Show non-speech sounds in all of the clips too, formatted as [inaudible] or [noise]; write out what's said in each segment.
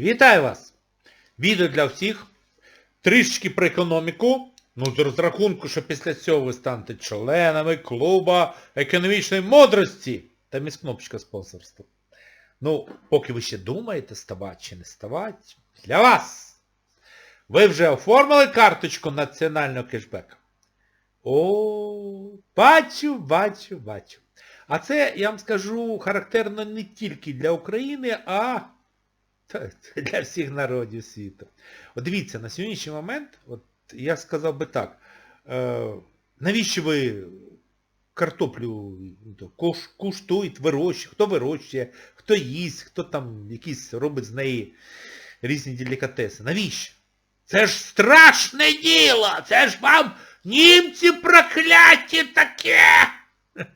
Вітаю вас! Відео для всіх. Трішечки про економіку. Ну, з розрахунку, що після цього ви станете членами клуба економічної мудрості. Там є кнопочка спонсорства. Ну, поки ви ще думаєте, ставати чи не ставати, для вас. Ви вже оформили карточку національного кешбека? О, бачу, бачу, бачу. А це, я вам скажу, характерно не тільки для України, а та, для всіх народів світу. От дивіться, на сьогоднішній момент, от я сказав би так, е, навіщо ви картоплю ну, куштуєте, вирощуєте, хто вирощує, хто їсть, хто там якісь робить з неї різні делікатеси. Навіщо? Це ж страшне діло! Це ж вам німці прокляті таке! [laughs]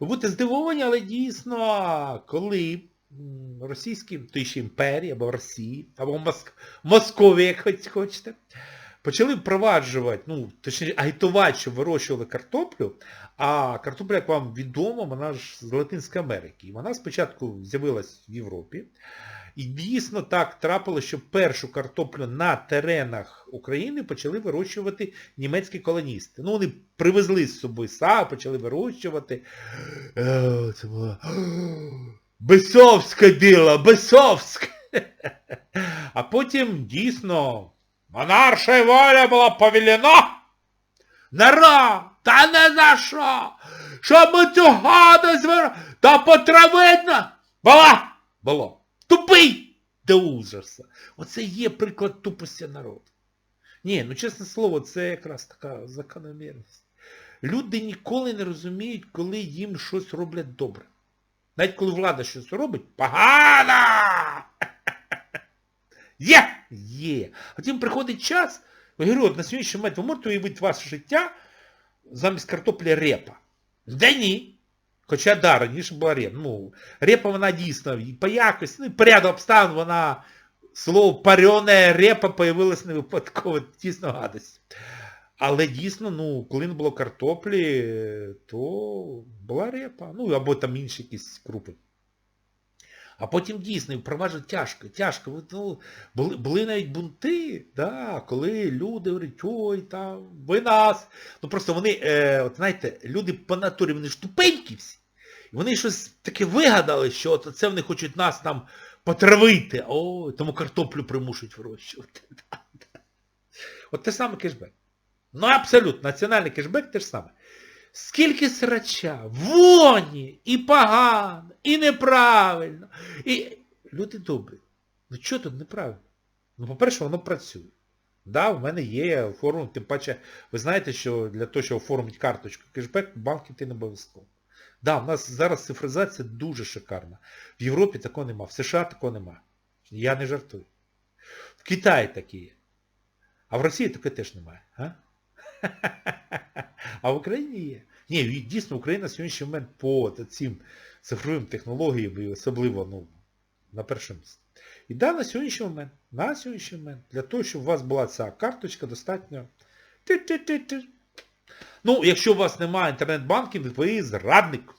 Ви будете здивовані, але дійсно, коли м, російські, то ще імперії, або в Росії, або Моск... Московія, як хоч- хочете, почали впроваджувати, ну, точніше, агітувати, щоб вирощували картоплю, а картопля, як вам відомо, вона ж з Латинської Америки. Вона спочатку з'явилась в Європі. І дійсно так трапилося, що першу картоплю на теренах України почали вирощувати німецькі колоністи. Ну, вони привезли з собою сад, почали вирощувати. Е, Це було Бесовське діло, Бесовське. А потім дійсно монарша воля була повелена. Нара! Та не за що! Щоб ми цю гадость вир... Та потравидно! Була! Було. Тупий до ужаса. Оце є приклад тупості народу. Ні, ну чесне слово, це якраз така закономірність. Люди ніколи не розуміють, коли їм щось роблять добре. Навіть коли влада щось робить, погано! [laughs] Є! Є. Потім приходить час, я говорю, на сьогоднішній момент ви можете уявити ваше життя замість картоплі репа. Да ні. Хоча да, раніше була репа. Ну, репа вона дійсно по якості, ну по ряду обставин вона, слово парена репа появилась не випадково, дійсно гадость. Але дійсно, ну, коли не було картоплі, то була репа. Ну, або там інші якісь крупи. А потім дійсно впроваджувати тяжко, тяжко. Ну, були, були навіть бунти, да, коли люди говорять, ой, там, ви нас. Ну просто вони, е, от знаєте, люди по натурі, вони ж тупенькі всі. І вони щось таке вигадали, що от це вони хочуть нас там потравити. О, тому картоплю примушують вирощувати. [laughs] От те саме кешбек. Ну абсолютно, національний кешбек те ж саме. Скільки срача, воні, і погано, і неправильно. І... Люди добрі. Ну що тут неправильно? Ну, по-перше, воно працює. Да, в мене є оформлено, тим паче, ви знаєте, що для того, щоб оформити карточку кешбек, банк йти не обов'язково. Да, в нас зараз цифризація дуже шикарна. В Європі такого нема, в США такого нема. Я не жартую. В Китаї такі є. А в Росії таке теж немає. А? [laughs] А в Україні є. Ні, дійсно, Україна на сьогоднішній момент по цим цифровим технологіям, особливо ну, на першому місці. І да, на сьогоднішній момент, на сьогоднішній момент, для того, щоб у вас була ця карточка, достатньо. Ти-ти-ти-ти. Ну, якщо у вас немає інтернет-банкінгу, ви зрадник.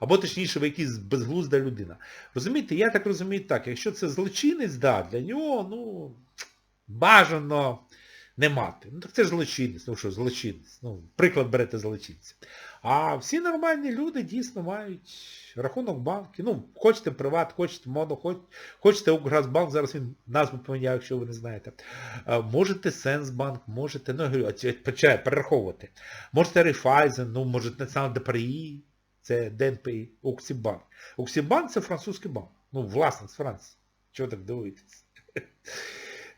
Або точніше, ви якийсь безглузда людина. Розумієте, я так розумію так, якщо це злочинець, да, для нього, ну, бажано не мати. Ну так це ж злочинець, ну що, злочинець. Ну, приклад берете злочинця. А всі нормальні люди дійсно мають рахунок банки. Ну, хочете приват, хочете моно, хоч, хочете Укргазбанк, зараз він назву поміняв, якщо ви не знаєте. Можете Сенсбанк, можете, ну, а, перераховувати. Можете Рейфайзен, ну, можете Націонал ДПРІ, це ДНПІ, Уксібанк. Уксібанк це французький банк. Ну, власник з Франції. Чого так дивитесь?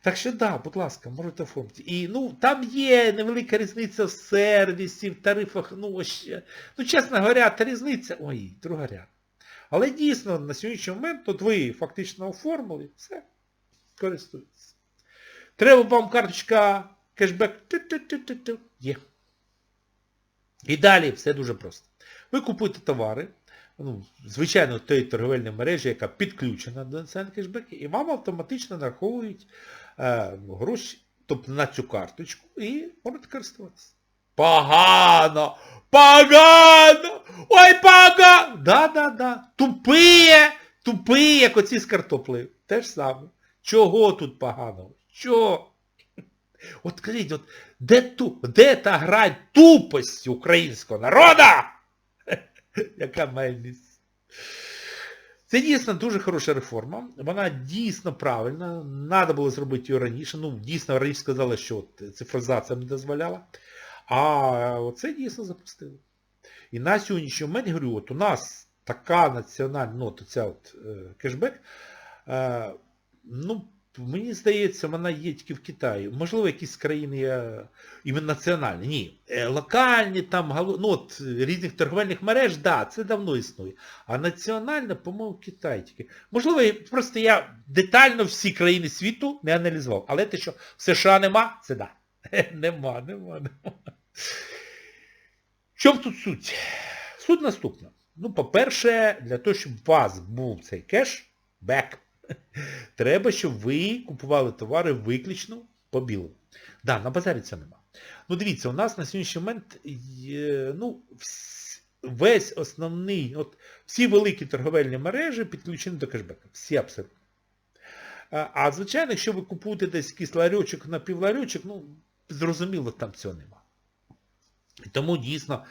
Так що да, будь ласка, можете оформити. І ну, там є невелика різниця в сервісі, в тарифах, ну ось, ну, чесно говоря, та різниця, ой, друга ряд. Але дійсно, на сьогоднішній момент, от ви фактично оформили, все, користуйтесь. Треба вам карточка кешбек, є. І далі все дуже просто. Ви купуєте товари, ну, звичайно, тієї торговельної мережі, яка підключена до національного кешбеку, і вам автоматично нараховують гроші, тобто на цю карточку, і можете користуватися. Погано! Погано! Ой, погано! Да-да-да. Тупые! Тупий, як оці з картоплею. Те ж саме. Чого тут поганого? Що? От скажіть, от де, ту, де та грань тупості українського народу? [laughs] Яка має місце? Це дійсно дуже хороша реформа. Вона дійсно правильна. Треба було зробити її раніше. Ну, дійсно, раніше сказали, що цифризація не дозволяла. А це дійсно запустили. І на сьогоднішній момент, я говорю, от у нас така національна, ну, от ця от е, кешбек, е, ну, мені здається, вона є тільки в Китаї. Можливо, якісь країни є іменно національні. Ні. Е, локальні там, ну от різних торговельних мереж, да, це давно існує. А національна, по-моєму, в Китаї тільки. Можливо, просто я детально всі країни світу не аналізував. Але те, що в США нема, це да. [laughs] Нема, нема, нема. Чому тут суть? Суть наступна. Ну, по-перше, для того, щоб у вас був цей кеш, бек, треба, щоб ви купували товари виключно по білому. Да, на базарі це нема. Ну дивіться, у нас на сьогоднішній момент є, ну, весь основний, от всі великі торговельні мережі підключені до кешбека. Всі абсолютно. А, звичайно, якщо ви купуєте десь якийсь ларьочок на півларьочок, ну, зрозуміло, там цього нема. І тому дійсно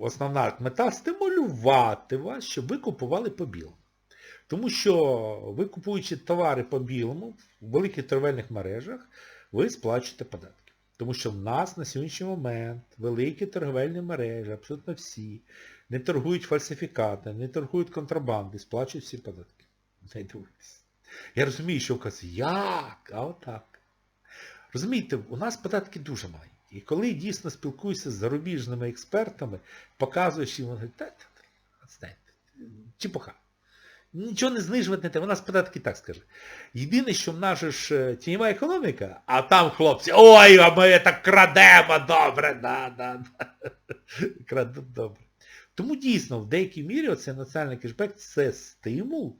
основна мета стимулювати вас, щоб ви купували по білому. Тому що ви купуючи товари по білому в великих торговельних мережах, ви сплачуєте податки. Тому що в нас на сьогоднішній момент великі торговельні мережі, абсолютно всі, не торгують фальсифікати, не торгують контрабанди, сплачують всі податки. Не дивитесь. Я розумію, що кажете, як? А отак. Розумієте, у нас податки дуже маленькі. І коли дійсно спілкуюся з зарубіжними експертами, показуєш їм, вони говорять, знаєте, чепуха. Нічого не знижувати у нас податки так скаже. Єдине, що в нас ж е, тіньова економіка, а там хлопці, ой, а ми так крадемо, добре, да, да, да. [laughs] Крадуть добре. Тому дійсно, в деякій мірі оцей національний кешбек це стимул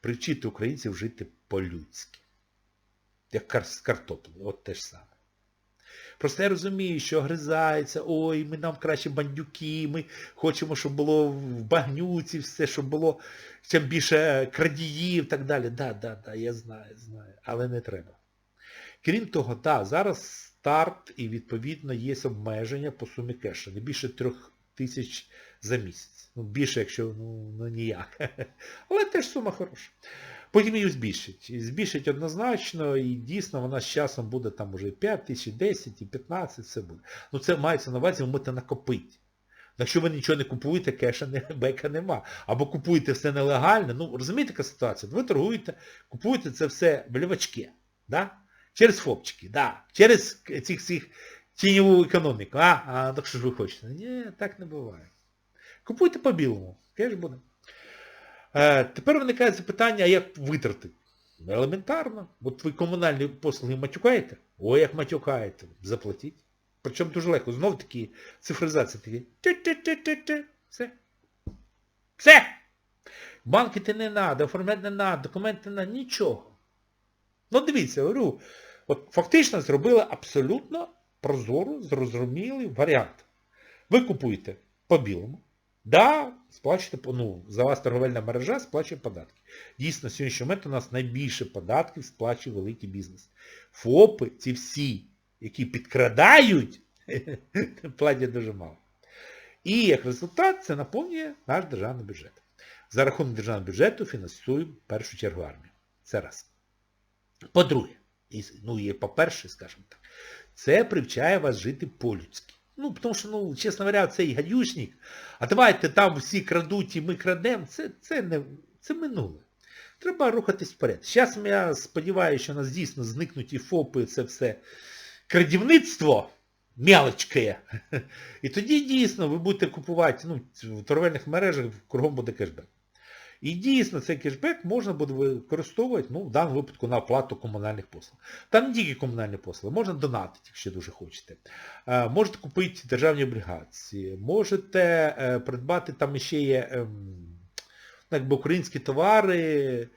привчити українців жити по-людськи. Як з картоплею, от те ж саме. Просто я розумію, що гризається, ой, ми нам краще бандюки, ми хочемо, щоб було в багнюці все, щоб було чим більше крадіїв і так далі. Да, да, да, я знаю, знаю, але не треба. Крім того, так, зараз старт і відповідно є обмеження по сумі кеша. Не більше трьох тисяч за місяць. Ну, більше, якщо ну, ну ніяк. [laughs] Але теж сума хороша. Потім її збільшить. Збільшить однозначно, і дійсно вона з часом буде там уже 5 тисяч, 10, і 15, все буде. Ну це мається на увазі, ви можете накопити. Якщо ви нічого не купуєте, кеша не, [laughs] бека нема. Або купуєте все нелегально, ну розумієте, яка ситуація? Ви торгуєте, купуєте це все в лівачки, да? через фопчики, да? через цих всіх тіньову економіку. А, а так що ж ви хочете? Ні, так не буває. Купуйте по-білому, кеш буде. Е, тепер виникає запитання, а як витрати? Ну, Елементарно. От ви комунальні послуги матюкаєте? Ой, як матюкаєте, заплатіть. Причому дуже легко. Знов таки цифризація такі. Ти-ти-ти-ти-ти. Все. Все. Банки ти не треба, оформляти не треба, документи не треба, нічого. Ну дивіться, говорю, от фактично зробили абсолютно прозоро, зрозумілий варіант. Ви купуєте по-білому. Да, сплачуєте, ну, за вас торговельна мережа сплачує податки. Дійсно, сьогоднішній момент у нас найбільше податків сплачує великий бізнес. ФОПи, ці всі, які підкрадають, [laughs] платять дуже мало. І як результат це наповнює наш державний бюджет. За рахунок державного бюджету фінансуємо в першу чергу армію. Це раз. По-друге, ну і по-перше, скажімо так, це привчає вас жити по-людськи. Ну, тому що, ну, чесно говоря, цей гадюшник, а давайте там всі крадуть і ми крадемо, це, це, не, це минуле. Треба рухатись вперед. Зараз я сподіваюся, що у нас дійсно зникнуть і ФОПи, це все крадівництво мелочке. [laughs] І тоді дійсно ви будете купувати ну, в торговельних мережах кругом буде кешбек. І дійсно цей кешбек можна буде використовувати, ну, в даному випадку на оплату комунальних послуг. Там не тільки комунальні послуги, можна донатити, якщо дуже хочете. Е, Можете купити державні облігації, можете е, придбати, там ще є ем, ну, якби українські товари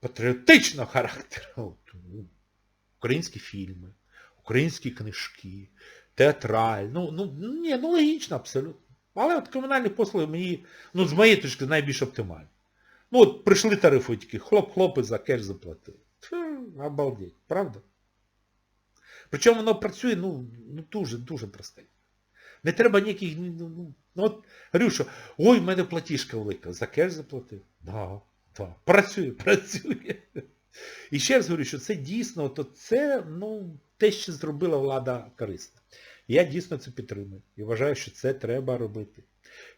патріотичного характеру. Ну, Українські фільми, українські книжки, театраль. Ну, ну, ні, ну логічно абсолютно. Але от комунальні послуги мені, ну, з моєї точки, найбільш оптимальні. Ну от прийшли тарифи тільки, хлоп-хлоп за кеш заплатили. Обалдеть, правда? Причому воно працює, ну, ну дуже, дуже простенько. Не треба ніяких, ну, ну, ну от, говорю, що, ой, в мене платіжка велика, за кеш заплатив. Да, да. Працює, [laughs] працює. І ще раз говорю, що це дійсно, то це, ну, те, що зробила влада корисне. Я дійсно це підтримую. І вважаю, що це треба робити.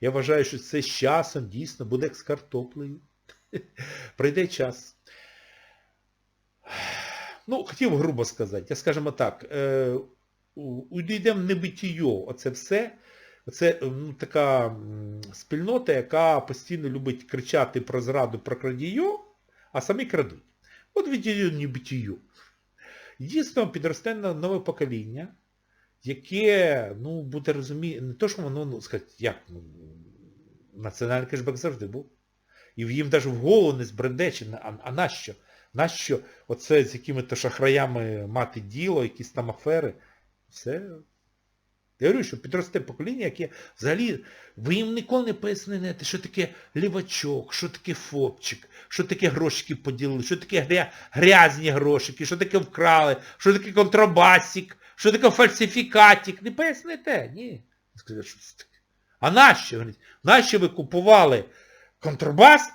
Я вважаю, що це з часом дійсно буде як з картоплею. [laughs] Прийде час. Ну, хотів грубо сказати, я скажімо так, е, уйдемо в небитію, оце все. Це ну, така спільнота, яка постійно любить кричати про зраду, про крадію, а самі крадуть. От віддію небитію. Дійсно, підросте нове покоління, яке, ну, буде розуміти, не то, що воно, ну, сказати, як, ну, національний кешбек завжди був. І їм навіть в голову не збреде, а, а нащо? Нащо оце з якими-то шахраями мати діло, якісь там афери? Все. Я говорю, що підросте покоління, яке взагалі, ви їм ніколи не поясните, що таке лівачок, що таке фопчик, що таке грошики поділили, що таке гря... грязні грошики, що таке вкрали, що таке контрабасик, що таке фальсифікатик. Не поясните, ні. А нащо? Нащо ви купували контрабас?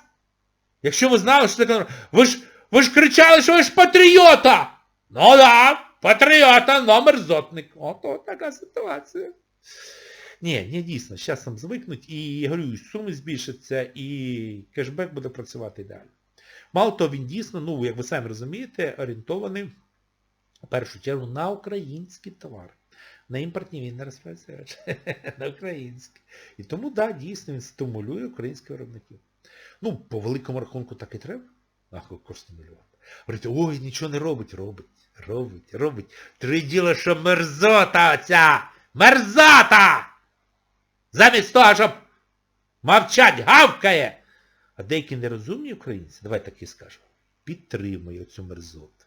Якщо ви знали, що це контрабас. Ви ж, ви ж кричали, що ви ж патріота! Ну да, патріота, номер зотник. От, от така ситуація. Ні, не дійсно, з часом звикнуть і я говорю, суми збільшаться, і кешбек буде працювати далі. Мало того, він дійсно, ну, як ви самі розумієте, орієнтований в першу чергу на українські товари. На імпортні він не розпрацює, на українські. І тому, так, да, дійсно, він стимулює українських виробників. Ну, по великому рахунку так і треба. А, стимулювати. Говорите, ой, нічого не робить, робить, робить, робить. Три діло, що мерзота оця! Мерзота! Замість того, щоб мовчать, гавкає. А деякі нерозумні українці, давай так і скажемо, підтримують цю мерзоту.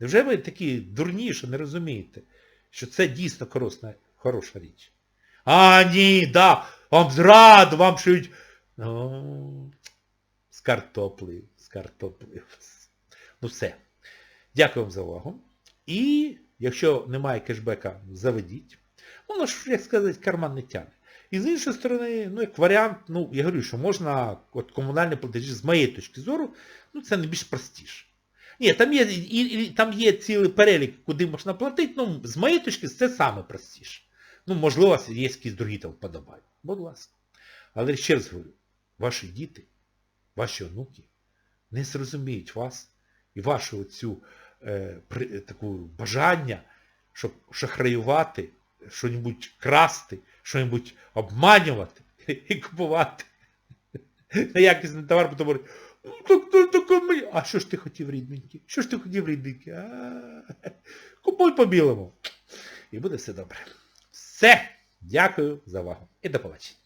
Невже ви такі дурні, що не розумієте, що це дійсно корисна, хороша річ? А, ні, да, вам зраду, вам шиють. Ну, з картоплею, з картоплею. Ну все. Дякую вам за увагу. І якщо немає кешбека, заведіть. Воно ж, як сказати, карман не тягне. І з іншої сторони, ну, як варіант, ну, я говорю, що можна, от комунальні платежі, з моєї точки зору, ну, це найбільш простіше. Ні, там є і, і, там є цілий перелік, куди можна платити, ну, з моєї точки, це саме простіше. Ну, можливо, є якісь другі там вподобання. Будь ласка. Але ще раз говорю, ваші діти, ваші онуки не зрозуміють вас і вашу цю е, при, таку бажання, щоб шахраювати, що-небудь красти, що-небудь обманювати [laughs] і купувати неякісний товар, потім говорить, ну так, так, так. А що ж ти хотів, рідненький? Що ж ти хотів, рідненький? А, Купуй по-білому. І буде все добре. Все. Дякую за увагу. І до побачення.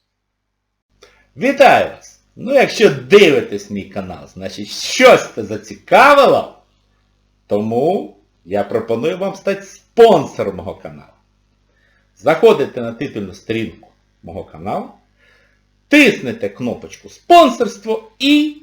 Вітаю вас! Ну якщо дивитесь мій канал, значить щось це зацікавило, тому я пропоную вам стати спонсором мого каналу. Заходите на титульну сторінку мого каналу, тиснете кнопочку спонсорство і